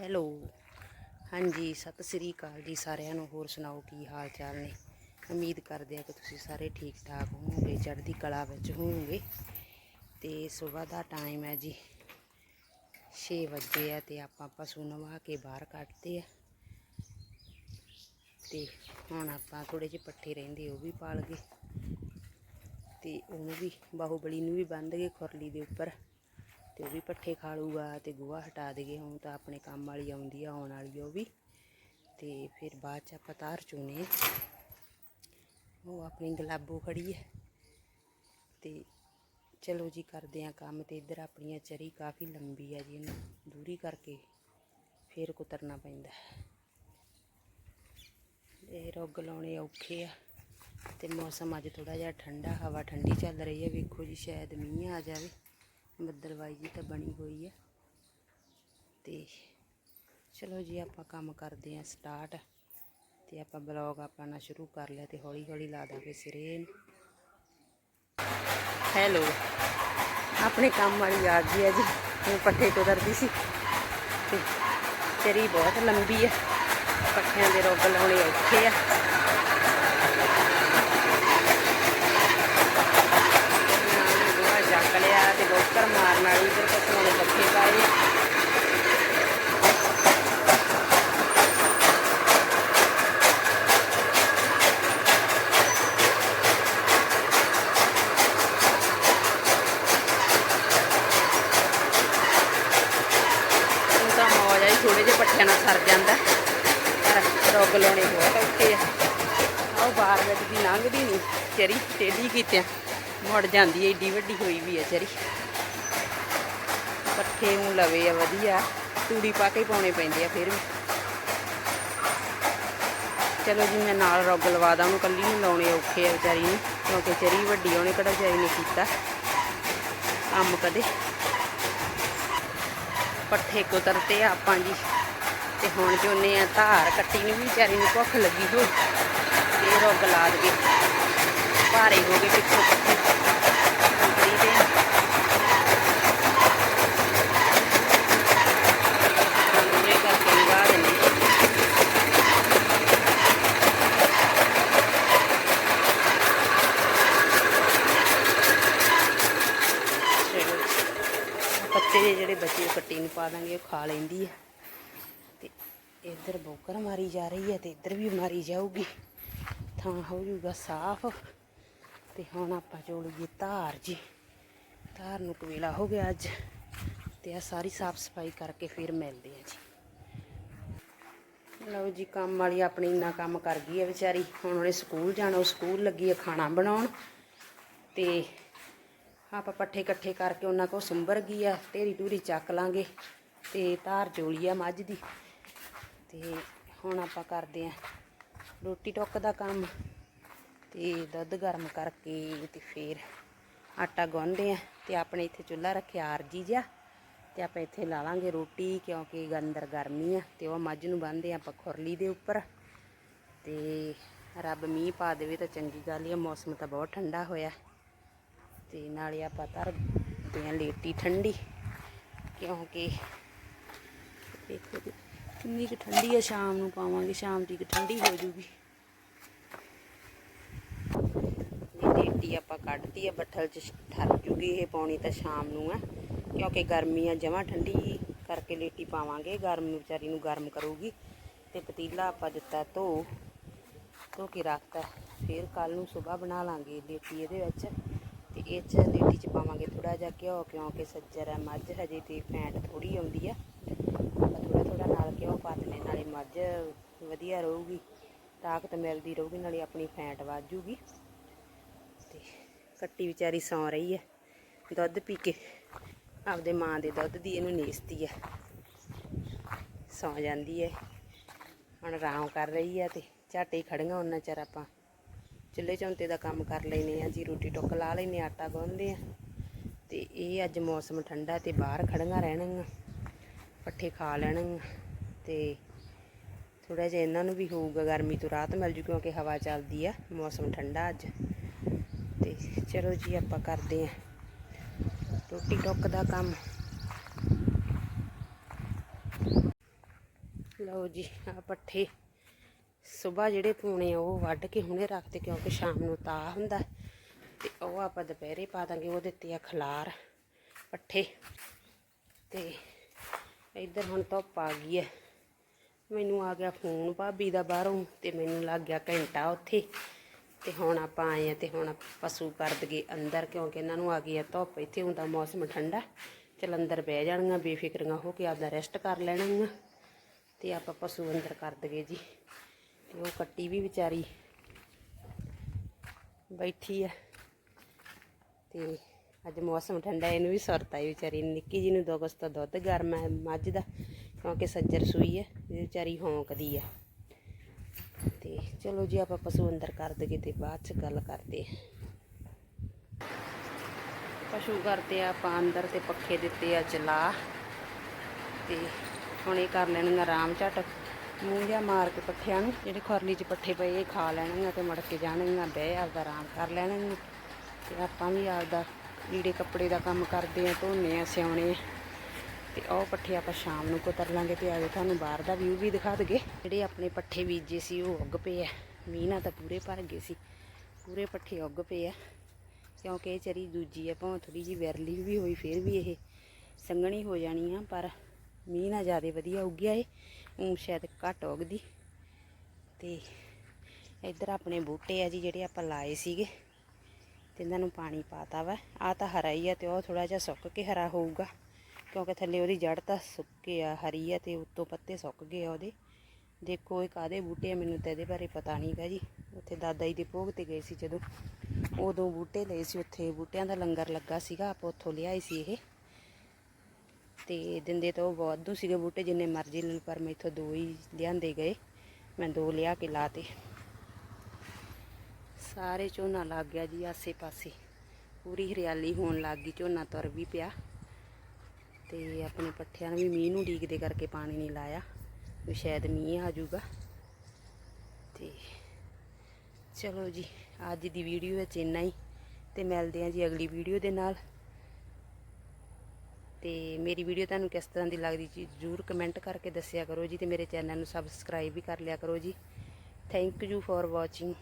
Hello ਹਾਂਜੀ, ਸਤਿ ਸ੍ਰੀ ਅਕਾਲ ਜੀ ਸਾਰਿਆਂ ਨੂੰ। ਹੋਰ ਸੁਣਾਓ, ਕੀ ਹਾਲ ਚਾਲ ਨੇ? ਉਮੀਦ ਕਰਦੇ ਆ ਕਿ ਤੁਸੀਂ ਸਾਰੇ ਠੀਕ ਠਾਕ ਹੋਵੋਗੇ, ਚੜ੍ਹਦੀ ਕਲਾ ਵਿੱਚ ਹੋਵੋਗੇ। ਤੇ ਸਵੇਰ ਦਾ ਟਾਈਮ ਹੈ ਜੀ। 6 ਵਜੇ ਆ ਤੇ ਆਪਾਂ ਪਸ਼ੂ ਨਵਾ ਕੇ ਬਾਹਰ ਕੱਢਦੇ ਆ। ਤੇ ਹੁਣ ਆਪਾਂ ਥੋੜੇ ਜਿਹੇ ਪੱਠੇ ਰਹਿੰਦੇ, ਉਹ ਵੀ ਪਾਲ ਗਏ। ਤੇ ਉਹਨੂੰ ਵੀ, ਬਾਹੂਬਲੀ ਨੂੰ ਵੀ ਬੰਨ੍ਹ ਗਏ ਖੁਰਲੀ ਦੇ ਉੱਪਰ। ਤੇ ਉਹ ਵੀ ਪੱਠੇ ਖਾ ਲੂਗਾ ਤੇ ਗੋਹਾ ਹਟਾ ਦੇਗੇ, ਹੁਣ ਤਾਂ ਆਪਣੇ ਕੰਮ ਵਾਲੀ ਆਉਂਦੀ ਆ, ਆਉਣ ਵਾਲੀ ਉਹ ਵੀ। ਤੇ ਫਿਰ ਬਾਅਦ ਚ ਆਪਾਂ ਤਾਰ ਚੁਣੇ ਉਹ ਆਪਣੀ ਗੁਲਾਬੋ ਖੜੀ ਹੈ ਤੇ ਚਲੋ ਜੀ ਕਰਦੇ ਆ ਕੰਮ ਤੇ ਇੱਧਰ ਆਪਣੀਆਂ ਚਰੀ ਕਾਫੀ ਲੰਬੀ ਆ ਜੀ, ਇਹਨੂੰ ਦੂਰੀ ਕਰਕੇ ਫਿਰ ਕੁਤਰਨਾ ਪੈਂਦਾ। ਇਹ ਰੁੱਗ ਲਾਉਣੇ ਔਖੇ ਆ ਤੇ ਮੌਸਮ ਅੱਜ ਥੋੜਾ ਜਿਹਾ ਠੰਡਾ, ਹਵਾ ਠੰਡੀ ਚੱਲ ਰਹੀ ਹੈ ਵੇਖੋ ਜੀ ਸ਼ਾਇਦ ਮੀਂਹ ਆ ਜਾਵੇ। ਬੱਦਲਵਾਈ ਜੀ ਤਾਂ ਬਣੀ ਹੋਈ ਹੈ। ਤੇ ਚਲੋ ਜੀ, ਆਪਾਂ ਕੰਮ ਕਰਦੇ ਆਂ ਸਟਾਰਟ ਤੇ ਆਪਾਂ ਬਲੌਗ ਆਪਣਾ ਸ਼ੁਰੂ ਕਰ ਲਿਆ ਤੇ ਹੌਲੀ ਹੌਲੀ ਲਾ ਦਾਂਗੇ ਸਿਰੇ ਹੈਲੋ ਆਪਣੇ ਕੰਮ ਵਾਲੀ ਆ ਗਈ ਹੈ ਜੀ। ਉਹ ਪੱਠੇ ਕੁਤਰਦੀ ਸੀ। ਤੇ ਚਰੀ ਬਹੁਤ ਲੰਬੀ ਹੈ। ਪੱਠਿਆਂ ਦੇ ਰੁੱਗ ਲਾਉਣੇ ਔਖੇ ਆ। ਗੋਹਾ ਜੱਕ ਲਿਆ ਤੇ ਬੋਕਰ ਮਾਰਨ ਵਾਲੀ ਇਧਰ ਪਸ਼ੂਆਂ ਨੇ ਪੱਠੇ ਪਾਏ। ਥੋੜੇ ਜਿਹੇ ਪੱਠਿਆਂ ਨਾਲ ਸਰ ਜਾਂਦਾ। ਪਰ ਰੁੱਗ ਲਾਉਣੇ ਬਹੁਤ ਔਖੇ ਆ। ਆਹ ਬਾਹਰ ਵਿੱਚ ਦੀ ਲੰਘਦੀ ਨਹੀਂ ਚਰੀ ਟੇਢੀ ਕੀਤਿਆਂ। ਮੁੜ ਜਾਂਦੀ ਐ ਏਡੀ ਵੱਡੀ ਹੋਈ ਵੀ ਐ ਚਰੀ ਪੱਠੇ ਨੂੰ ਲਵੇ ਆ, ਵਧੀਆ। ਤੂੜੀ ਪਾ ਕੇ ਪਾਉਣੇ ਪੈਂਦੇ ਆ ਫਿਰ ਵੀ। ਚਲੋ ਜੀ, ਮੈਂ ਨਾਲ ਰੁੱਗ ਲਵਾ ਦਾਂ, ਉਹਨੂੰ ਕੱਲੀ ਨੂੰ ਲਾਉਣੇ ਔਖੇ ਆ ਵਿਚਾਰੀ ਨੂੰ, ਕਿਉਂਕਿ ਚਰੀ ਵੱਡੀ ਉਹਨੇ ਕਿਹੜਾ ਵਿਚਾਰੀ ਨੇ ਕੀਤਾ। ਕੰਮ ਕਦੇ। ਪੱਠੇ ਕੁਤਰਤੇ ਆ ਆਪਾਂ ਜੀ। ਤੇ ਹੁਣ ਜੋਨੇ ਆ ਧਾਰ ਕੱਟੀ ਨੂੰ ਵੀ ਵਿਚਾਰੀ ਨੂੰ ਭੁੱਖ ਲੱਗੀ ਹੋਈ। ਇਹ ਰੁੱਗ ਲਾ ਦਗੇ ਭਾਰੇ ਹੋ ਗਏ ਪਿੱਛੋਂ ਪੱਠੇ ਕੰਕਰੀ ਦੇ ਇਹ ਕਰਕੇ ਲਗਾ ਦੇਣੇ ਚਲੋ ਆਹ ਪੱਤੇ ਜਿਹੜੇ ਬਚੇ ਉਹ ਕੱਟੀ ਨੂੰ ਪਾ ਦਾਂਗੇ, ਉਹ ਖਾ ਲੈਂਦੀ ਆ। ਤੇ ਇੱਧਰ ਬੋਕਰ ਮਾਰੀ ਜਾ ਰਹੀ ਹੈ ਤੇ ਇੱਧਰ ਵੀ ਮਾਰੀ ਜਾਊਗੀ। ਥਾਂ ਹੋ ਜਾਊਗਾ ਸਾਫ਼। ਤੇ ਹੁਣ ਆਪਾਂ ਚੋਲੀਏ ਧਾਰ ਜੀ। ਧਾਰ ਨੂੰ ਕਵੇਲਾ ਹੋ ਗਿਆ ਅੱਜ। ਤੇ ਆ ਸਾਰੀ ਸਾਫ਼ ਸਫ਼ਾਈ ਕਰਕੇ ਫਿਰ ਮਿਲਦੇ ਆ ਜੀ। ਲਓ ਜੀ, ਕੰਮ ਵਾਲੀ ਆਪਣੀ ਇੰਨਾ ਕੰਮ ਕਰ ਗਈ ਹੈ ਵਿਚਾਰੀ। ਹੁਣ ਉਹਨੇ ਸਕੂਲ ਜਾਣਾ, ਉਹ ਸਕੂਲ ਲੱਗੀ ਹੈ ਖਾਣਾ ਬਣਾਉਣ। ਤੇ ਆਪਾਂ ਪੱਠੇ ਇਕੱਠੇ ਕਰਕੇ ਉਹਨਾਂ ਕੋ ਸੁੰਬਰ ਗਈ ਆ, ਢੇਰੀ ਢੂਰੀ ਚੱਕ ਲਾਂਗੇ ਤੇ ਧਾਰ ਚੋਲੀ ਆ ਮੱਝ ਦੀ। ਤੇ ਹੁਣ ਆਪਾਂ ਕਰਦੇ ਆ ਰੋਟੀ ਟੁੱਕ ਦਾ ਕੰਮ ਤੇ ਦੁੱਧ ਗਰਮ ਕਰਕੇ ਤੇ ਫੇਰ ਆਟਾ ਗੁੰਨਦੇ ਆ ਤੇ ਆਪਣੇ ਇੱਥੇ ਚੁੱਲ੍ਹਾ ਰੱਖਿਆ ਆਰਜੀ ਜਿਹਾ ਤੇ ਆਪਾਂ ਇੱਥੇ ਲਾ ਲਾਂਗੇ ਰੋਟੀ ਕਿਉਂਕਿ ਅੰਦਰ ਗਰਮੀ ਆ ਤੇ ਉਹ ਮੱਝ ਨੂੰ ਬੰਨ੍ਹਦੇ ਆ ਆਪਾਂ ਖੁਰਲੀ ਦੇ ਉੱਪਰ ਤੇ ਰੱਬ ਮੀਂਹ ਪਾ ਦੇਵੇ ਤਾਂ ਚੰਗੀ ਗੱਲ ਹੀ ਆ, ਮੌਸਮ ਤਾਂ ਬਹੁਤ ਠੰਡਾ ਹੋਇਆ। ਤੇ ਨਾਲੇ ਆਪਾਂ ਧਰਦੇ ਆ ਲੇਟੀ ਠੰਡੀ, ਕਿਉਂਕਿ ਦੇਖੋ ਕਿੰਨੀ ਕੁ ਠੰਡੀ ਆ, ਸ਼ਾਮ ਨੂੰ ਪਾਵਾਂਗੇ, ਸ਼ਾਮ ਦੀ ਠੰਡੀ ਹੋ ਜੂਗੀ। ਲੇਟੀ ਆਪਾਂ ਕੱਢਤੀ ਆ, ਬੱਠਲ ਚ ਠਰ ਜੂਗੀ ਇਹ ਪਾਉਣੀ ਤਾਂ ਸ਼ਾਮ ਨੂੰ ਆ, ਕਿਉਂਕਿ ਗਰਮੀ ਆ ਜਮਾਂ ਠੰਡੀ ਕਰਕੇ ਲੇਟੀ ਪਾਵਾਂਗੇ, ਗਰਮ ਵਿਚਾਰੀ ਨੂੰ ਗਰਮ ਕਰੂਗੀ, ਤੇ ਪਤੀਲਾ ਆਪਾਂ ਦਿੱਤਾ ਧੋ ਧੋ ਕੇ ਰੱਖਤਾ, ਫਿਰ ਕੱਲ ਨੂੰ ਸਵੇਰ ਬਣਾ ਲਾਂਗੇ ਲੇਟੀ ਇਹਦੇ ਵਿੱਚ। ਤੇ ਇਹ ਚ ਲੇਟੀ ਚ ਪਾਵਾਂਗੇ ਥੋੜਾ ਜਿਹਾ ਘਿਓ, ਕਿਉਂਕਿ ਸੱਜਰ ਹੈ ਮੱਝ, ਹਜੇ ਤੇ ਫੈਂਟ ਥੋੜੀ ਆਉਂਦੀ ਆ। ਆਪਾਂ ਥੋੜਾ ਥੋੜਾ ਨਾਲ ਘਿਓ ਪਾ ਦਿੰਦੇ ਨਾਲੇ ਮੱਝ ਵਧੀਆ ਰਹੂਗੀ, ਤਾਕਤ ਮਿਲਦੀ ਰਹੂਗੀ, ਨਾਲੇ ਆਪਣੀ ਫੈਂਟ ਵੱਧ ਜੂਗੀ ਤੇ ਕੱਟੀ ਵਿਚਾਰੀ ਸੌਂ ਰਹੀ ਹੈ, ਦੁੱਧ ਪੀ ਕੇ। ਆਪਦੇ ਮਾਂ ਦੇ ਦੁੱਧ ਦੀ ਇਹਨੂੰ ਨੇਸਤੀ ਆ। ਸੌਂ ਜਾਂਦੀ ਹੈ, ਹੁਣ ਆਰਾਮ ਕਰ ਰਹੀ ਹੈ ਤੇ ਝਾਟੇ ਹੀ ਖੜੀਆਂ ਉਹਨਾਂ ਚਿਰ ਆਪਾਂ ਚੁੱਲ੍ਹੇ ਚੌਂਤੇ ਦਾ ਕੰਮ ਕਰ ਲੈਨੇ ਆ, ਜੀ ਰੋਟੀ ਟੁੱਕ ਲਾ ਲੈਨੇ ਆਟਾ ਗੁੰਨਦੇ ਆ। ਤੇ ਇਹ ਅੱਜ ਮੌਸਮ ਠੰਡਾ ਤੇ ਬਾਹਰ ਖੜੀਆਂ ਰਹਿਣਗੀਆਂ, ਪੱਠੇ ਖਾ ਲੈਣਗੀਆਂ ਤੇ ਥੋੜਾ ਜਿਹਾ ਇਹਨਾਂ ਨੂੰ ਵੀ ਹੋਊਗਾ ਗਰਮੀ ਤੋਂ ਰਾਹਤ ਮਿਲ ਜੂ ਕਿਉਂਕਿ ਹਵਾ ਚੱਲਦੀ ਆ, ਮੌਸਮ ਠੰਡਾ ਅੱਜ। ਤੇ ਚਲੋ ਜੀ ਆਪਾਂ ਕਰਦੇ ਆ ਰੋਟੀ ਟੁੱਕ ਦਾ ਕੰਮ। ਲਓ ਜੀ ਆ ਪੱਠੇ ਸਵੇਰ ਜਿਹੜੇ ਪੂਣੇ ਆ, ਉਹ ਵੱਢ ਕੇ ਹੁਣੇ ਰੱਖਦੇ ਕਿਉਂਕਿ ਸ਼ਾਮ ਨੂੰ ਤਾ ਹੁੰਦਾ। ਤੇ ਉਹ ਆਪਾਂ ਦੁਪਹਿਰੇ ਪਾ ਦਾਂਗੇ, ਉਹ ਦਿੱਤੇ ਆ ਖਲਾਰ, ਪੱਠੇ। ਤੇ ਇੱਧਰ ਹੁਣ ਧੁੱਪ ਆ ਗਈ ਹੈ ਮੈਨੂੰ ਆ ਗਿਆ ਫੋਨ ਭਾਬੀ ਦਾ ਬਾਹਰੋਂ, ਤੇ ਮੈਨੂੰ ਲੱਗ ਗਿਆ ਘੰਟਾ ਉੱਥੇ। ਤੇ ਹੁਣ ਆਪਾਂ ਆਏ ਆ ਤੇ ਹੁਣ ਪਸ਼ੂ ਕਰ ਦਗੇ ਅੰਦਰ, ਕਿਉਂਕਿ ਇਹਨਾਂ ਨੂੰ ਆ ਗਈ ਆ ਧੁੱਪ। ਇੱਥੇ ਹੁੰਦਾ ਮੌਸਮ ਠੰਡਾ। ਚਲ ਅੰਦਰ ਬਹਿ ਜਾਣਗੀਆਂ, ਬੇਫਿਕਰੀਆਂ ਹੋ ਕੇ ਆਪਦਾ ਰੈਸਟ ਕਰ ਲੈਣਗੀਆਂ। ਤੇ ਆਪਾਂ ਪਸ਼ੂ ਅੰਦਰ ਕਰ ਦਗੇ ਜੀ। ਤੇ ਉਹ ਕੱਟੀ ਵੀ ਵਿਚਾਰੀ ਬੈਠੀ ਆ। ਤੇ ਅੱਜ ਮੌਸਮ ਠੰਡਾ, ਇਹਨੂੰ ਵੀ ਸੁਰਤ ਆਈ ਵਿਚਾਰੀ ਨਿੱਕੀ ਜੀ ਨੂੰ ਦੋ ਅਗਸਤ ਦਾ ਦੁੱਧ ਗਰਮ ਹੈ ਮੱਝ ਦਾ, ਕਿਉਂਕਿ ਸੱਜਰ ਸੂਈ ਹੈ ਇਹ ਵਿਚਾਰੀ ਹੌਂਕਦੀ ਹੈ ਤੇ ਚਲੋ ਜੀ, ਆਪਾਂ ਪਸ਼ੂ ਅੰਦਰ ਕਰ ਦਗੇ ਤੇ ਬਾਅਦ ਚ ਗੱਲ ਕਰਦੇ ਪਸ਼ੂ ਕਰਦੇ ਆ ਆਪਾਂ ਅੰਦਰ ਤੇ ਪੱਖੇ ਦਿੱਤੇ ਆ ਚਲਾ। ਤੇ ਹੁਣ ਇਹ ਕਰ ਲੈਣਗੇ ਆਰਾਮ ਝਟ। ਮੂੰਹ ਜਿਹਾ ਮਾਰ ਕੇ ਪੱਠਿਆਂ ਨੂੰ, ਜਿਹੜੇ ਖੁਰਲੀ 'ਚ ਪੱਠੇ ਪਏ ਇਹ ਖਾ ਲੈਣਗੇ ਤੇ ਮੁੜ ਕੇ ਜਾਣਗੀਆਂ, ਬਹਿ ਆਪਦਾ ਆਰਾਮ ਕਰ ਲੈਣਗੇ ਤੇ ਆਪਾਂ ਵੀ ਆਪਦਾ ਲੀੜੇ ਕੱਪੜੇ ਦਾ ਕੰਮ ਕਰਦੇ ਆ, ਧੋਨੇ ਆ ਸਿਆਉਣੇ ਆ। ਤੇ ਉਹ ਪੱਠੇ ਆਪਾਂ ਸ਼ਾਮ ਨੂੰ ਕੁਤਰ ਲਾਂਗੇ ਤੇ ਆਜੋ ਤੁਹਾਨੂੰ ਬਾਹਰ ਦਾ ਵਿਊ ਵੀ ਦਿਖਾ ਦਗੇ ਜਿਹੜੇ ਆਪਣੇ ਪੱਠੇ ਬੀਜੇ ਸੀ ਉਹ ਉੱਗ ਪਏ ਆ। ਮੀਂਹ ਨਾਲ ਤਾਂ ਪੂਰੇ ਭਰ ਗਏ ਸੀ। ਪੂਰੇ ਪੱਠੇ ਉੱਗ ਪਏ ਆ। ਕਿਉਂਕਿ ਇਹ ਚਰੀ ਦੂਜੀ ਆ, ਭਾਵੇਂ ਥੋੜੀ ਜੀ ਵਿਰਲੀ ਵੀ ਹੋਈ, ਫਿਰ ਵੀ ਇਹ ਸੰਘਣੀ ਹੋ ਜਾਣੀ ਆ, ਪਰ ਮੀਂਹ ਨਾਲ ਜ਼ਿਆਦਾ ਵਧੀਆ ਉੱਗਿਆ ਏ ਉਹ ਸ਼ਾਇਦ ਘੱਟ ਉਗਦੀ। ਤੇ ਇੱਧਰ ਆਪਣੇ ਬੂਟੇ ਆ ਜੀ ਜਿਹੜੇ ਆਪਾਂ ਲਾਏ ਸੀਗੇ। ਤੇ ਇਹਨਾਂ ਨੂੰ ਪਾਣੀ ਪਾਤਾ ਵਾ। ਆ ਤਾਂ ਹਰਾ ਹੀ ਆ ਤੇ ਉਹ ਥੋੜਾ ਜਿਹਾ ਸੁੱਕ ਕੇ ਹਰਾ ਹੋਊਗਾ। ਕਿਉਂਕਿ ਥੱਲੇ ਉਹਦੀ ਜੜ ਤਾਂ ਸੁੱਕੇ ਆ, ਹਰੀ ਆ ਤੇ ਉੱਤੋਂ ਪੱਤੇ ਸੁੱਕ ਗਏ ਆ ਉਹਦੇ। ਦੇਖੋ ਇਹ ਕਾਦੇ ਬੂਟੇ ਆ, ਮੈਨੂੰ ਤਾਂ ਇਹਦੇ ਬਾਰੇ ਪਤਾ ਨਹੀਂਗਾ ਜੀ। ਉੱਥੇ ਦਾਦਾ ਜੀ ਦੇ ਭੋਗ ਤੇ ਗਏ ਸੀ ਜਦੋਂ। ਉਦੋਂ ਬੂਟੇ ਲਏ ਸੀ ਉੱਥੇ। ਬੂਟਿਆਂ ਦਾ ਲੰਗਰ ਲੱਗਾ ਸੀਗਾ, ਆਪਾਂ ਉੱਥੋਂ ਲਿਆਏ ਸੀ ਇਹ। ਤੇ ਦਿੰਦੇ ਤਾਂ ਉਹ ਵਾਧੂ ਸੀਗੇ ਬੂਟੇ, ਜਿੰਨੇ ਮਰਜ਼ੀ ਲੈ ਲਓ, ਪਰ ਮੈਥੋਂ ਦੋ ਹੀ ਲਿਆਂਦੇ ਗਏ। ਮੈਂ ਦੋ ਲਿਆ ਕੇ ਲਾਤੇ ਸਾਰੇ ਝੋਨਾ ਲੱਗ ਗਿਆ ਜੀ ਆਸੇ ਪਾਸੇ। ਪੂਰੀ ਹਰਿਆਲੀ ਹੋਣ ਲੱਗ ਗਈ, ਝੋਨਾ ਤੁਰ ਵੀ ਪਿਆ। ਤੇ ਆਪਣੇ ਪੱਠਿਆਂ ਨੂੰ ਵੀ ਮੀਂਹ ਨੂੰ ਡੀਕਦੇ ਕਰਕੇ ਪਾਣੀ ਨਹੀਂ ਲਾਇਆ। ਵੀ ਸ਼ਾਇਦ ਮੀਂਹ ਆ ਜਾਊਗਾ। ਤੇ ਚਲੋ ਜੀ, ਅੱਜ ਦੀ ਵੀਡੀਓ ਵਿੱਚ ਇੰਨਾ ਹੀ। ਤੇ ਮਿਲਦੇ ਹਾਂ ਜੀ ਅਗਲੀ ਵੀਡੀਓ ਦੇ ਨਾਲ। ਤੇ ਮੇਰੀ ਵੀਡੀਓ ਤੁਹਾਨੂੰ ਕਿਸ ਤਰ੍ਹਾਂ ਦੀ ਲੱਗਦੀ ਜੀ, ਜਰੂਰ ਕਮੈਂਟ ਕਰਕੇ ਦੱਸਿਆ ਕਰੋ ਜੀ ਤੇ ਮੇਰੇ ਚੈਨਲ ਨੂੰ ਸਬਸਕ੍ਰਾਈਬ ਵੀ ਕਰ ਲਿਆ ਕਰੋ ਜੀ। Thank you for watching